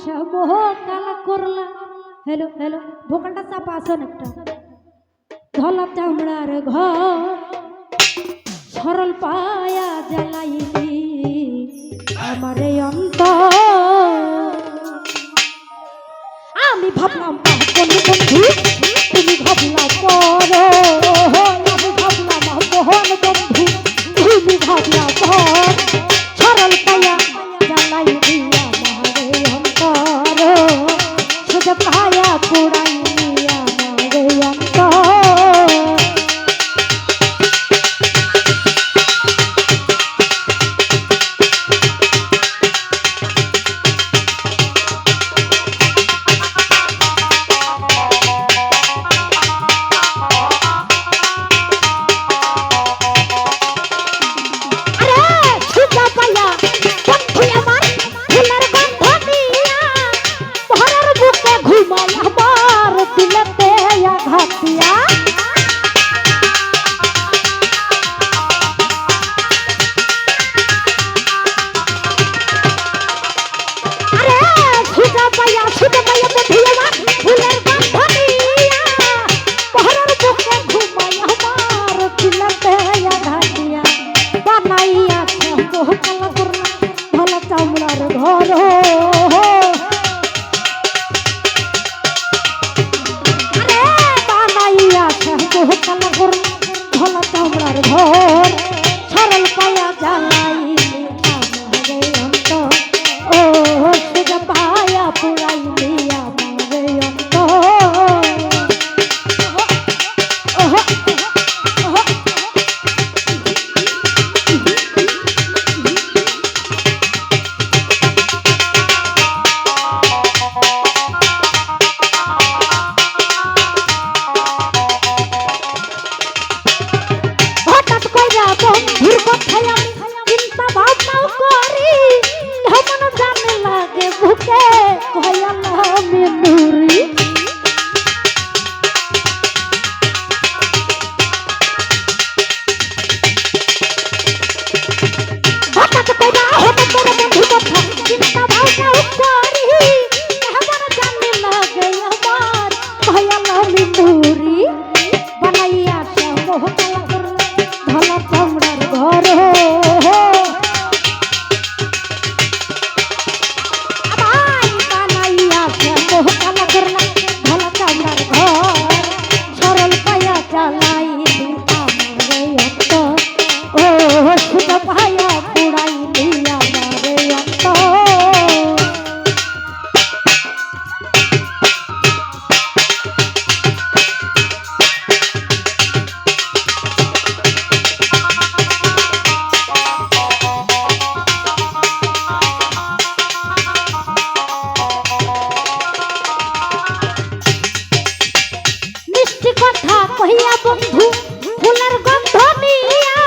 আচ্ছা, সব কালা করলা। হ্যালো হ্যালো, ভোকালটা চাপা আছে অনেকটা ধলা চামড়ার ঘর। সরল পায়া জ্বালাইলি আমার এই অন্ত আমি ভাবলাম সহ বন্ধু ফুলের গন্ধ নিয়া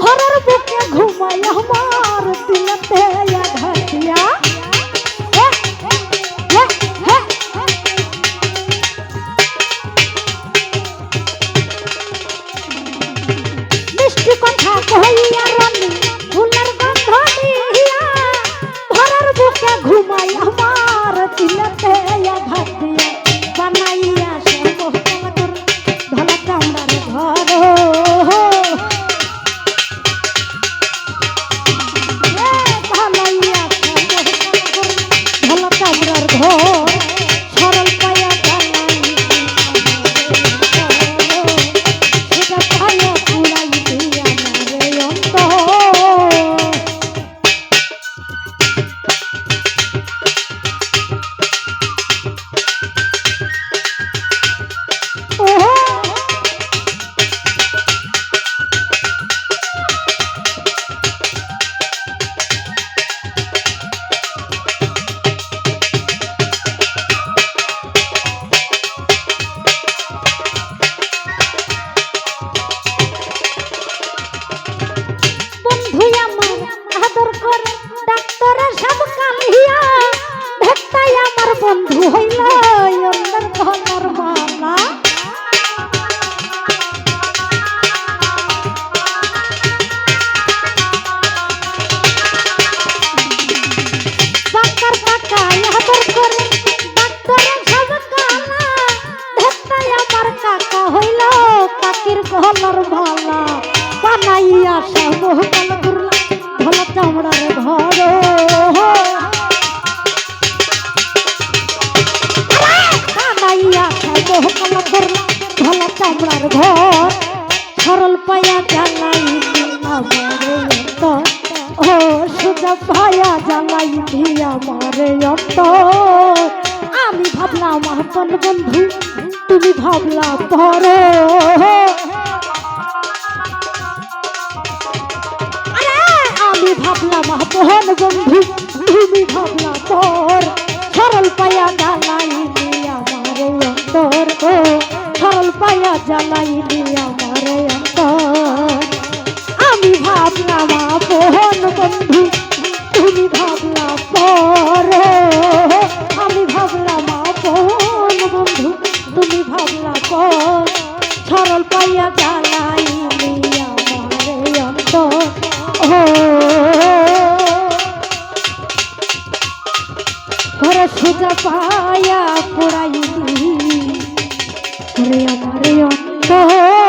ঘরের বুকে ঘুমাই আমার দিলতে আঘাতিয়া মিষ্টি কথা কহিয়া আমরার ঘর ও সুযোগ ভায়া মারে অত আমি ভাবলাম, আপন বন্ধু, তুমি ভাবলা পরে। আমি ভাবলাম, আপন বন্ধু, তুমি ভাবলা পর। সরল পায়া জ্বালাই দিয়া মারে অন্তর। সরল পায়া জ্বালাই দিয়া ক্ষুধা পায়া পোড়াই রে আমার অন্তর